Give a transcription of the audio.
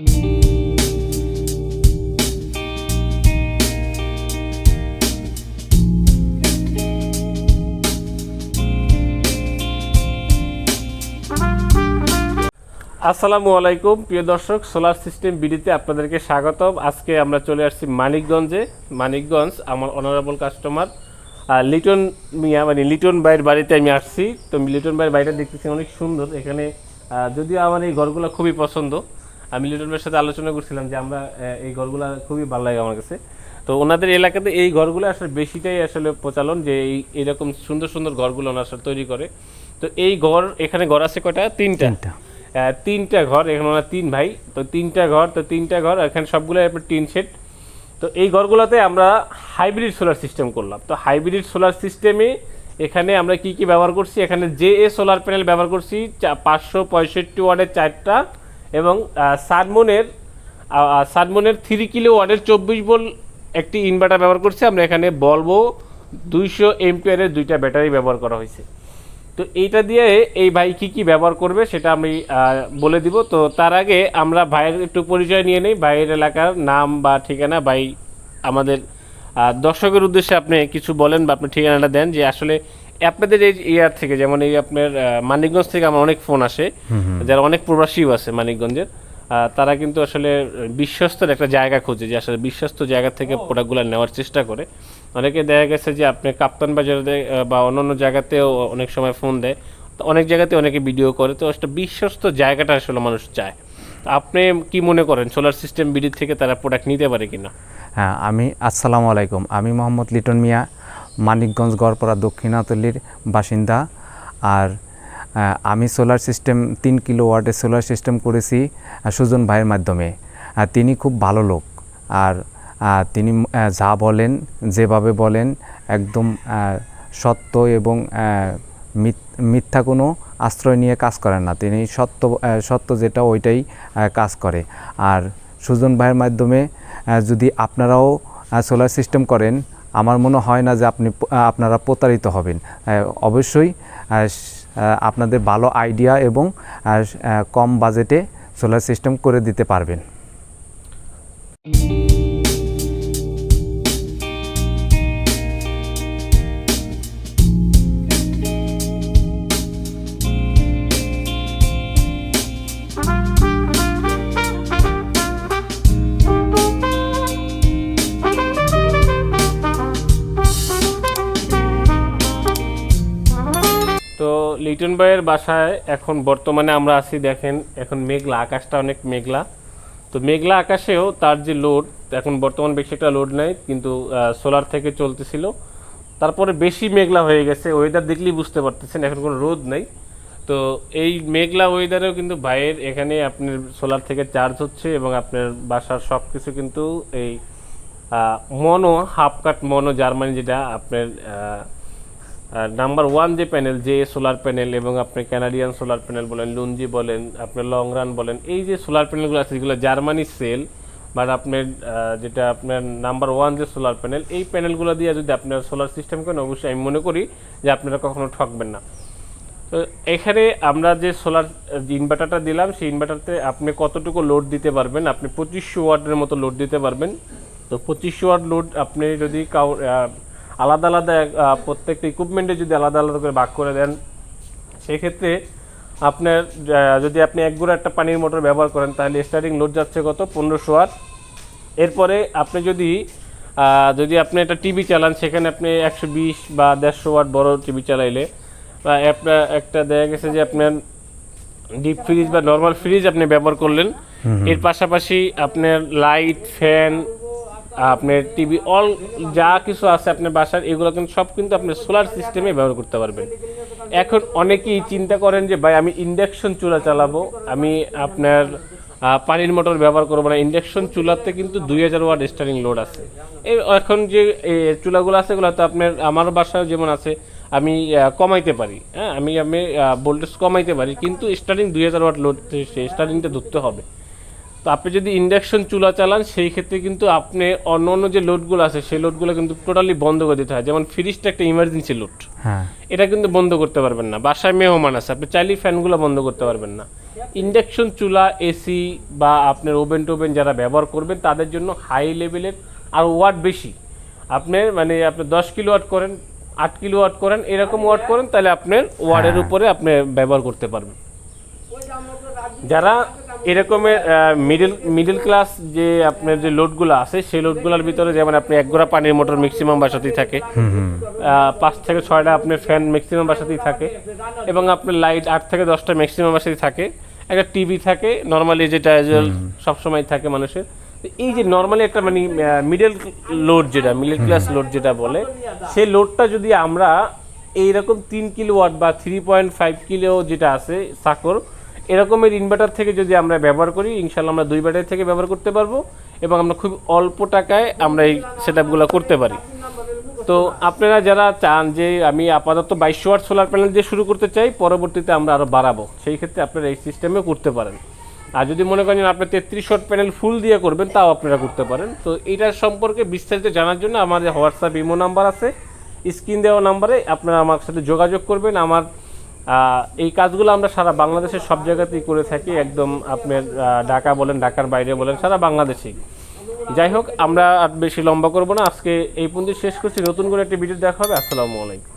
আসসালামু আলাইকুম, প্রিয় দর্শক সোলার সিস্টেম বিডিতে আপনাদেরকে স্বাগতম। আজকে আমরা চলে আসছি মানিকগঞ্জে। মানিকগঞ্জ, আমার অনারেবল কাস্টমার লিটন মিয়া মানে লিটন ভাইয়ের বাড়িতে আমি আসছি। তো লিটন ভাইয়ের বাড়িটা দেখতেছি অনেক সুন্দর। এখানে যদিও আমার এই ঘরগুলো খুবই পছন্দ আমি লিটন ভাইয়ের সাথে আলোচনা করছিলাম যে আমরা এই ঘরগুলো খুবই ভালো লাগে আমার কাছে। তো ওনাদের এলাকাতে এই ঘরগুলো আসলে বেশিটাই আসলে প্রচলন যে এই এরকম সুন্দর সুন্দর ঘরগুলো ওনার আসলে তৈরি করে। তো এই ঘর এখানে ঘর আছে কয়টা? তিনটা। তিনটা। ঘর এখানে ওনার তিন ভাই। তো তিনটা ঘর তো তিনটা ঘর এখানে সবগুলো আপনার টিন সেট তো এই ঘরগুলোতে আমরা হাইব্রিড সোলার সিস্টেম করলাম। তো হাইব্রিড সোলার সিস্টেমে এখানে আমরা কি কি ব্যবহার করছি? এখানে জে এ সোলার প্যানেল ব্যবহার করছি পাঁচশো পঁয়ষট্টি ওয়ার্ডের চারটা এবং সানমুনের সানমুনের থ্রি কিলো ওয়ার্ডের চব্বিশ বল একটি ইনভার্টার ব্যবহার করছে। আমরা এখানে বলব দুইশো এমপিয়ারের দুইটা ব্যাটারি ব্যবহার করা হয়েছে। তো এইটা দিয়ে এই ভাই কি কি ব্যবহার করবে সেটা আমি বলে দিব। তো তার আগে আমরা ভাইয়ের একটু পরিচয় নিয়ে নেই। ভাইয়ের এলাকার নাম বা ঠিকানা ভাই আমাদের দর্শকের উদ্দেশ্যে আপনি কিছু বলেন বা আপনি ঠিকানাটা দেন যে আসলে আপনাদের এই ইয়ার থেকে যেমন এই আপনার মানিকগঞ্জ থেকে আমার অনেক ফোন আসে যারা অনেক প্রবাসীও আছে মানিকগঞ্জের তারা কিন্তু আসলে বিশ্বস্তর একটা জায়গা খোঁজে যে আসলে বিশ্বস্ত জায়গা থেকে প্রোডাক্টগুলো নেওয়ার চেষ্টা করে। অনেকে দেখা গেছে যে আপনি কাপ্তান বাজারে বা অন্যান্য জায়গাতেও অনেক সময় ফোন দেয় তো অনেক জায়গাতে অনেকে ভিডিও করে তো একটা বিশ্বস্ত জায়গাটা আসলে মানুষ চায়। আপনি কি মনে করেন সোলার সিস্টেম বিডি থেকে তারা প্রোডাক্ট নিতে পারে কিনা? হ্যাঁ আমি আসসালামু আলাইকুম আমি মোহাম্মদ লিটন মিয়া মানিকগঞ্জ গড়পাড়া দক্ষিণাতলির বাসিন্দা। আর আমি সোলার সিস্টেম, তিন কিলো ওয়াটের সোলার সিস্টেম করেছি সুজন ভাইয়ের মাধ্যমে। তিনি খুব ভালো লোক। আর তিনি যা বলেন, যেভাবে বলেন, একদম সত্য এবং মিথ- মিথ্যা কোনো আশ্রয় নিয়ে কাজ করেন না। তিনি সত্য সত্য যেটা ওইটাই কাজ করে। আর, সুজন ভাইয়ের মাধ্যমে যদি আপনারাও সোলার সিস্টেম করেন আমার মনে হয় না যে আপনি আপনারা প্রতারিত হবেন। অবশ্যই আপনাদের ভালো আইডিয়া এবং কম বাজেটে সোলার সিস্টেম করে দিতে পারবেন। লিটন ভাইয়ের বাসায় এখন বর্তমানে আমরা আছি, দেখেন, এখন মেঘলা, আকাশটা অনেক মেঘলা। তো মেঘলা আকাশেও তার যে লোড এখন বর্তমান বেশি একটা লোড নাই, কিন্তু সোলার থেকে চলতেছিল। তারপরে বেশি মেঘলা হয়ে গেছে ওয়েদার দেখলেই বুঝতে পারতেছেন, এখন কোনো রোদ নাই। তো এই মেঘলা ওয়েদারেও কিন্তু ভাইয়ের এখানে আপনার সোলার থেকে চার্জ হচ্ছে এবং আপনার বাসার সব কিছু কিন্তু এই মনো হাফ কাট মনো জার্মানি যেটা আপনার নাম্বার ওয়ান যে প্যানেল, যে সোলার প্যানেল এবং আপনি ক্যানাডিয়ান সোলার প্যানেল বলেন, লুঞ্জি বলেন আপনার লং রান বলেন, এই যে সোলার প্যানেলগুলো আছে, যেগুলো জার্মানি সেল, বাট আপনার যেটা আপনার নাম্বার ওয়ান যে সোলার প্যানেল, এই প্যানেলগুলো দিয়ে যদি আপনার সোলার সিস্টেম করেন, অবশ্যই আমি মনে করি যে আপনারা কখনো ঠকবেন না। তো এখানে আমরা যে সোলার ইনভার্টারটা দিলাম, সেই ইনভার্টারতে আপনি কতটুকু লোড দিতে পারবেন, আপনি পঁচিশশো ওয়াটের মতো লোড দিতে পারবেন। তো পঁচিশশো ওয়াট লোড আপনি যদি কাউ আলাদা আলাদা প্রত্যেকটা ইকুইপমেন্টে যদি আলাদা আলাদা করে ভাগ করে দেন সেক্ষেত্রে আপনার যদি আপনি এক গুঁড়ো একটা পানির মোটর ব্যবহার করেন তাহলে স্টার্টিং লোড যাচ্ছে কত? পনেরোশো ওয়াট এরপরে আপনি যদি যদি আপনি একটা টিভি চালান সেখানে আপনি একশো বিশ বা দেড়শো ওয়াট বড় টিভি চালাইলে বা আপনার একটা দেখা গেছে যে আপনার ডিপ ফ্রিজ বা নর্মাল ফ্রিজ আপনি ব্যবহার করলেন। এর পাশাপাশি আপনার লাইট ফ্যান আপনার টিভি অল যা কিছু আছে আপনার বাসার, এগুলো কিন্তু সব কিন্তু আপনি সোলার সিস্টেমে ব্যবহার করতে পারবেন। এখন অনেকেই চিন্তা করেন যে, ভাই, আমি ইন্ডাকশন চুলা চালাবো, আমি আপনার পানির মোটর ব্যবহার করব না। ইন্ডাকশন চুলাতে কিন্তু দুই হাজার ওয়াট স্টারিং লোড আছে। এই এখন যে চুলাগুলো আছে, এগুলো তো আপনার, আমার বাসায় যেমন আছে, আমি কমাইতে পারি। হ্যাঁ আমি আমি ভোল্টেজ কমাইতে পারি, কিন্তু স্টার্টিং দুই হাজার ওয়াট লোড সেই স্টার্টিংটা ধরতে হবে। তো আপনি যদি ইন্ডাকশন চুলা চালান সেই ক্ষেত্রে কিন্তু আপনি অন্য অন্য যে লোডগুলো আছে সেই লোডগুলো কিন্তু টোটালি বন্ধ করে দিতে হয়। যেমন ফ্রিজটা একটা ইমার্জেন্সি লোড হ্যাঁ। এটা কিন্তু বন্ধ করতে পারবেন না। বাসায় মেহমান আছে আপনি চাইলেই ফ্যানগুলো বন্ধ করতে পারবেন না। ইন্ডাকশন চুলা এসি বা আপনার ওভেন টোভেন যারা ব্যবহার করবেন তাদের জন্য হাই লেভেলের আর ওয়াট বেশি। আপনার মানে আপনি দশ কিলো ওয়াট করেন আট কিলো ওয়াট করেন এরকম ওয়াট করেন তাহলে আপনার ওয়ার্ডের উপরে আপনি ব্যবহার করতে পারবেন। যারা এরকমের মিডল মিডল ক্লাস যে আপনার যে লোডগুলো আছে সেই লোডগুলোর ভিতরে যেমন আপনি এক গোড়া পানির মোটর ম্যাক্সিমাম বাসাতেই থাকে। পাঁচ থেকে ছয়টা আপনার ফ্যান ম্যাক্সিমাম বাসাতেই থাকে এবং আপনার লাইট আট থেকে দশটা ম্যাক্সিমাম বাসাতেই থাকে। একটা টিভি থাকে নর্মালি যেটা সবসময় থাকে মানুষের। তো এই যে নর্মালি একটা মানে মিডল লোড যেটা মিডল ক্লাস লোড যেটা বলে সেই লোডটা যদি আমরা এইরকম তিন কিলো ওয়াট বা থ্রি পয়েন্ট ফাইভ কিলো যেটা আছে সাকর এরকমের ইনভার্টার থেকে যদি আমরা ব্যবহার করি ইনশাল্লাহ আমরা দুই ব্যাটারি থেকে ব্যবহার করতে পারব এবং আমরা খুব অল্প টাকায় আমরা এই সেট করতে পারি। তো আপনারা যারা চান যে আমি আপাতত বাইশশো ওয়াট সোলার প্যানেল দিয়ে শুরু করতে চাই, পরবর্তীতে আমরা আরও বাড়াবো। সেই ক্ষেত্রে আপনারা এই সিস্টেমে করতে পারেন। আর যদি মনে করেন আপনি তেত্রিশ ওয়াট প্যানেল ফুল দিয়ে করবেন, তাও আপনারা করতে পারেন। তো এটার সম্পর্কে বিস্তারিত জানার জন্য আমাদের হোয়াটসঅ্যাপ ইমো নাম্বার আছে। স্ক্রিন দেওয়া নাম্বারে আপনারা আমার সাথে যোগাযোগ করবেন। আমার এই কাজগুলো আমরা সারা বাংলাদেশের সব জায়গাতেই করে থাকি। একদম আপনার ঢাকা বলেন, ঢাকার বাইরে বলেন, সারা বাংলাদেশেই। যাই হোক, আমরা আর বেশি লম্বা করব না। আজকে এই পর্যন্ত শেষ করছি। নতুন করে একটি ভিডিও দেখা হবে। আসসালামু আলাইকুম।